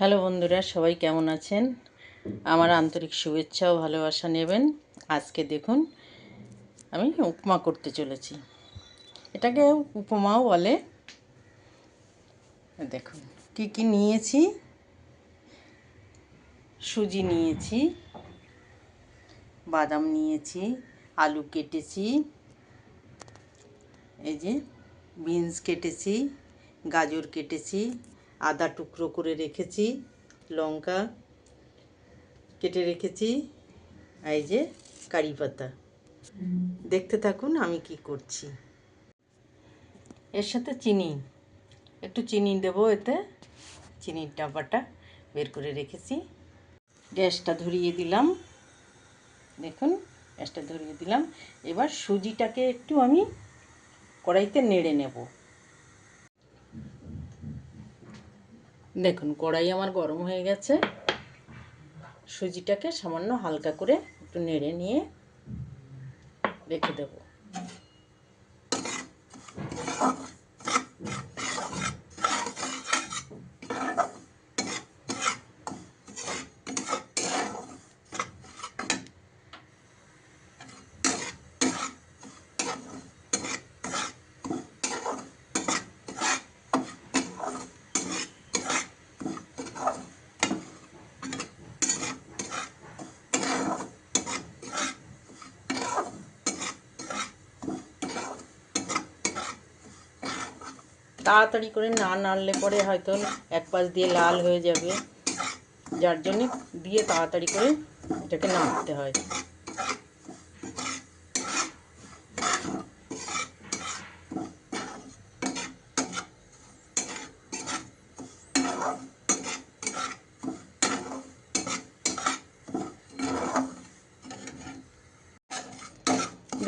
Hello বন্ধুরা, সবাই কেমন আছেন? আমার আন্তরিক শুভেচ্ছা ও ভালোবাসা নেবেন। আজকে দেখুন, আমি উপমা করতে চলেছি। এটাকে উপমাও বলে। দেখুন, কি কি নিয়েছি? সুজি নিয়েছি, বাদাম নিয়েছি, আলু কেটেছি, এই যে বিনস কেটেছি, গাজর কেটেছি আদা টুকরো করে রেখেছি, লঙ্কা কেটে রেখেছি, এই যে কারি পাতা। দেখতে থাকুন আমি কি করছি। এর সাথে চিনি, একটু চিনি দেবো এতে। চিনির ডাব্বাটা বের করে রেখেছি। গ্যাসটা ধরিয়ে দিলাম। দেখুন, গ্যাসটা ধরিয়ে দিলাম। এবার সুজিটাকে একটু আমি কড়াইতে নেড়ে নেব। দেখুন, কড়াই আমার গরম হয়ে গেছে। সুজিটাকে সামান্য হালকা করে একটু নেড়ে নিয়ে রেখে দেব। তাড়াতাড়ি করে না নাড়লে পরে হয়তো এক পাশ দিয়ে লাল হয়ে যাবে। যার জন্যে দিয়ে তাড়াতাড়ি করে এটাকে নাড়তে হয়।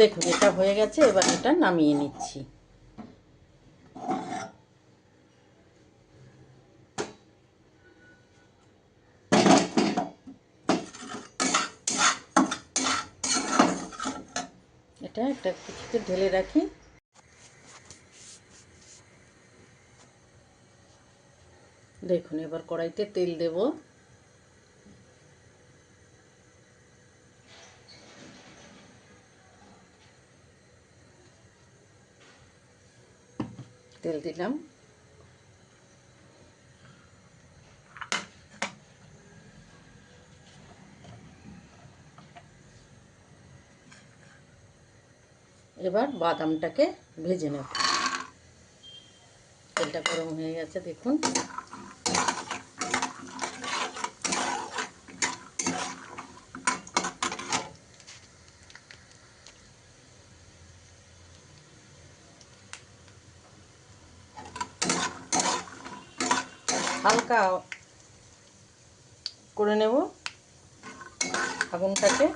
দেখুন, এটা হয়ে গেছে, এবার এটা নামিয়ে নিচ্ছি এটা একটা কিছুতে ঢেলে রাখি। দেখুন এবার কড়াইতে তেল দেব। তেল দিলাম। এবার বাদামটাকে ভেজে নেব। তেলটা গরম হয়ে গেছে দেখুন। হালকা করে নেব আগুনটাকে।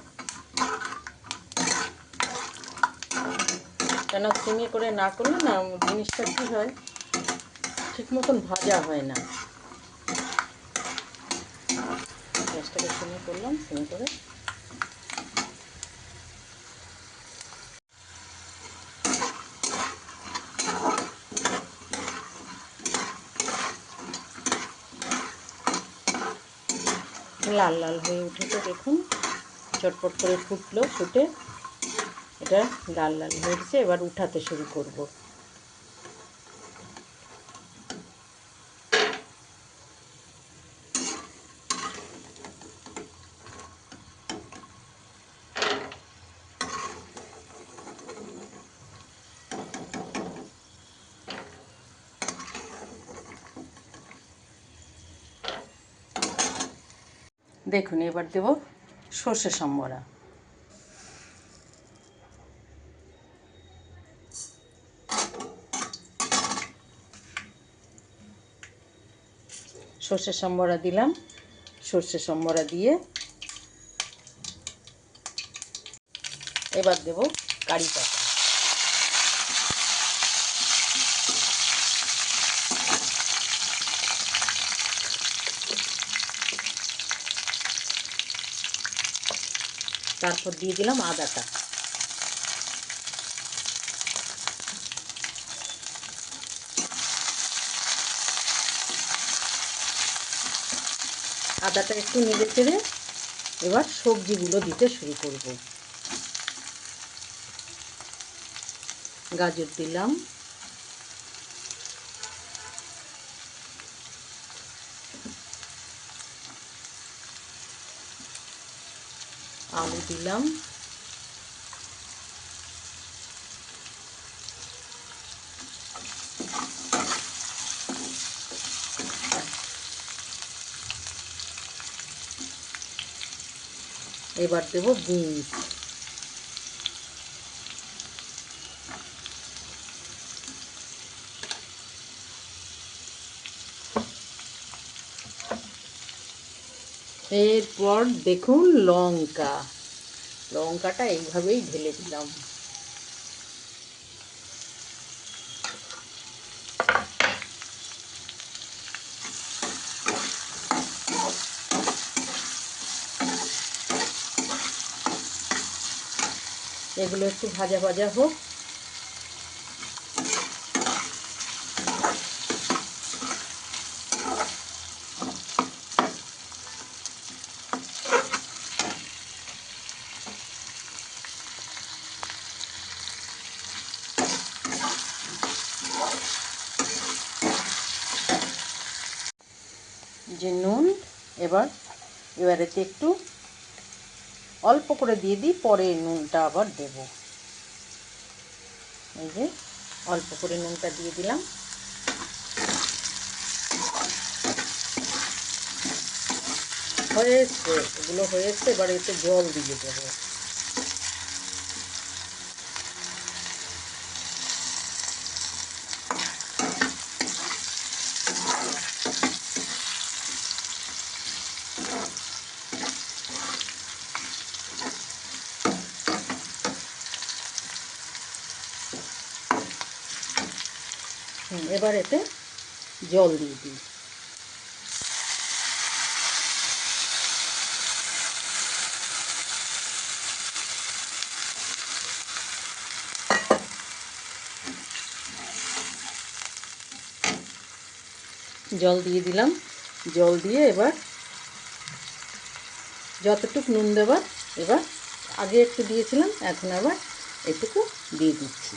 কেন সিমে করে না করলে না জিনিসটা কী হয়? ঠিক মতন ভাজা হয় না। গ্যাসটাকে সিমে করলাম সিমে করে। লাল লাল হয়ে উঠেছে, দেখুন। চটপট করে ফুটলো, ফুটে। এটা লাল লাল হয়েছে এবার উঠাতে শুরু করব। দেখুন এবার দেব সর্ষে সম্বরা। সর্ষে সম্বরা দিলাম। সর্ষে সম্বরা দিয়ে এবার দেব কারি পাতা। তারপর দিয়ে দিলাম আদাটা। আদাটা একটু নেড়ে চেড়ে এবার সবজিগুলো দিতে শুরু করব। গাজর দিলাম। আলু দিলাম। এবার দেব বিনস এরপর দেখুন লঙ্কা। লঙ্কাটা এইভাবেই ঢেলে দিলাম। এগুলো একটু ভাজা ভাজা হোক। যে নুন এবার এবারেতে একটু অল্প করে দিয়ে দিই, পরে নুনটা আবার দেব। এই যে, অল্প করে নুনটা দিয়ে দিলাম। হয়েছে, এগুলো হয়েছে, এবার এতে জল দিয়ে দেবো হুম, এবার এতে জল দিয়ে দিই। জল দিয়ে দিলাম। জল দিয়ে এবার যতটুকু নুন দেবার, এবার আগে একটু দিয়েছিলাম, এখন আবার এটুকু দিয়ে দিচ্ছি।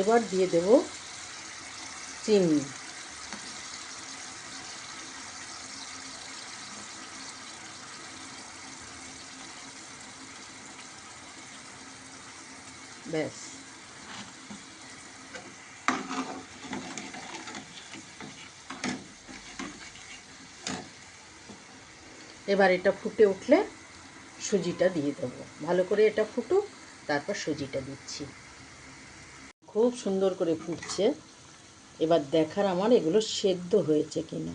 এবার দিয়ে দেব চিনি। ব্যাস। এবার এটা ফুটে উঠলে সুজিটা দিয়ে দেবো। ভালো করে এটা ফুটুক, তারপর সুজিটা দিচ্ছি। খুব সুন্দর করে ফুটছে। এবার দেখার আমার এগুলো সেদ্ধ হয়েছে কিনা।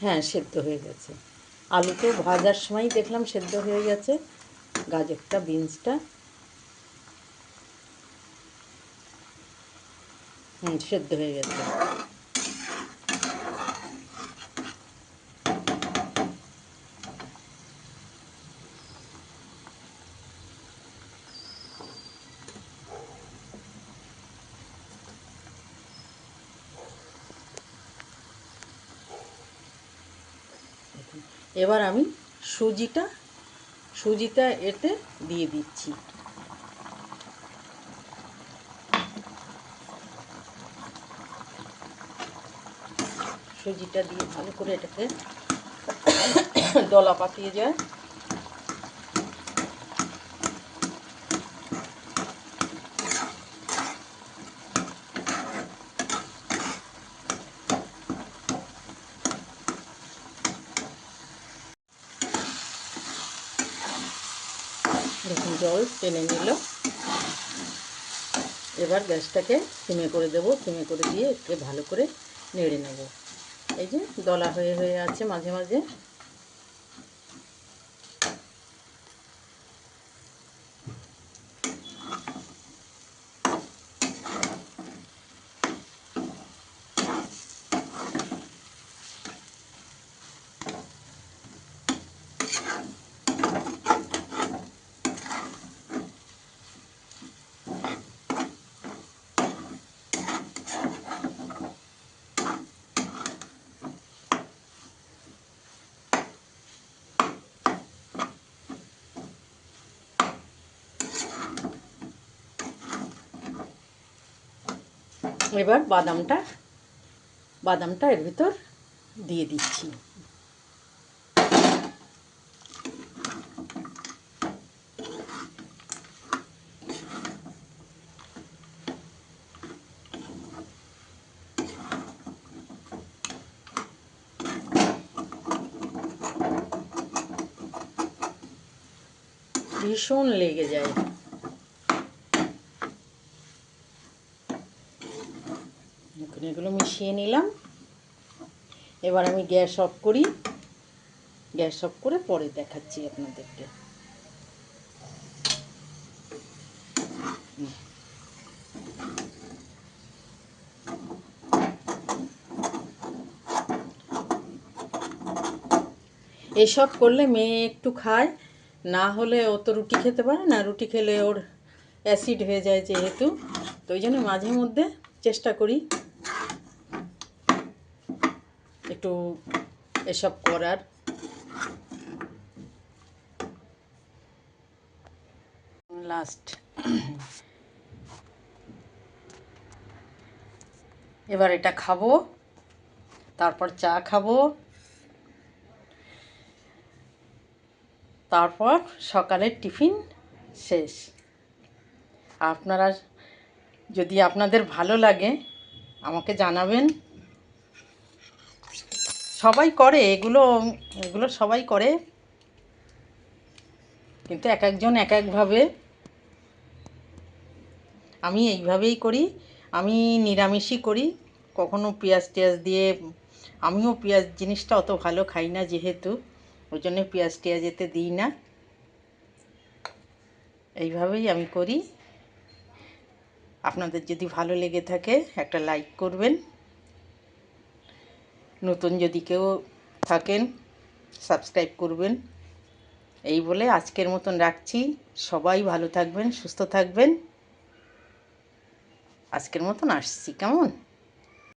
হ্যাঁ সেদ্ধ হয়ে গেছে। আলুটো ভাজার সময় দেখলাম সেদ্ধ হয়ে গেছে। গাজরটা, বিনসটা। হুম, সেদ্ধ হয়ে গেছে। এবার আমি সুজিটা সুজিটা এতে দিয়ে দিচ্ছি। সুজিটা দিয়ে ভালো করে এটাকে দলা পাকিয়ে যায়। দেখুন জল টেনে নিল। এবার গ্যাসটাকে সিমে করে দেব। সিমে করে দিয়ে একটু ভালো করে নেড়ে নেব। এই যে দলা হয়ে হয়ে আছে মাঝে মাঝে। এবার বাদামটা বাদামটা এর ভিতর দিয়ে দিচ্ছি। ভীষণ লেগে যায় এখন এগুলো মিশিয়ে নিলাম। এবার আমি গ্যাস অফ করি। গ্যাস অফ করে পরে দেখাচ্ছি আপনাদেরকে। এসব করলে মেয়ে একটু খায়, না হলে ও তো রুটি খেতে পারে না, রুটি খেলে ওর অ্যাসিড হয়ে যায় যেহেতু। তো ওই জন্য মাঝে মধ্যে চেষ্টা করি একটু এসব করার। লাস্ট এবার এটা খাব, তারপর চা খাব, তারপর সকালের টিফিন শেষ। আপনারা যদি আপনাদের ভালো লাগে, আমাকে জানাবেন। সবাই করে, এগুলো এগুলো সবাই করে। কিন্তু এক একজন এক একভাবে আমি এইভাবেই করি। আমি নিরামিষই করি। কখনো পেঁয়াজ টেয়াজ দিয়ে, আমিও পেঁয়াজ জিনিসটা অত ভালো খাই না যেহেতু, ওই জন্য পেঁয়াজ টেয়াজ এতে দিই না। এইভাবেই আমি করি। আপনাদের যদি ভালো লেগে থাকে, একটা লাইক করবেন। নতুন যদি কেউ থাকেন সাবস্ক্রাইব করবেন। এই বলে আজকের মতন রাখছি। সবাই ভালো থাকবেন, সুস্থ থাকবেন। আজকের মতন আসছি, কেমন?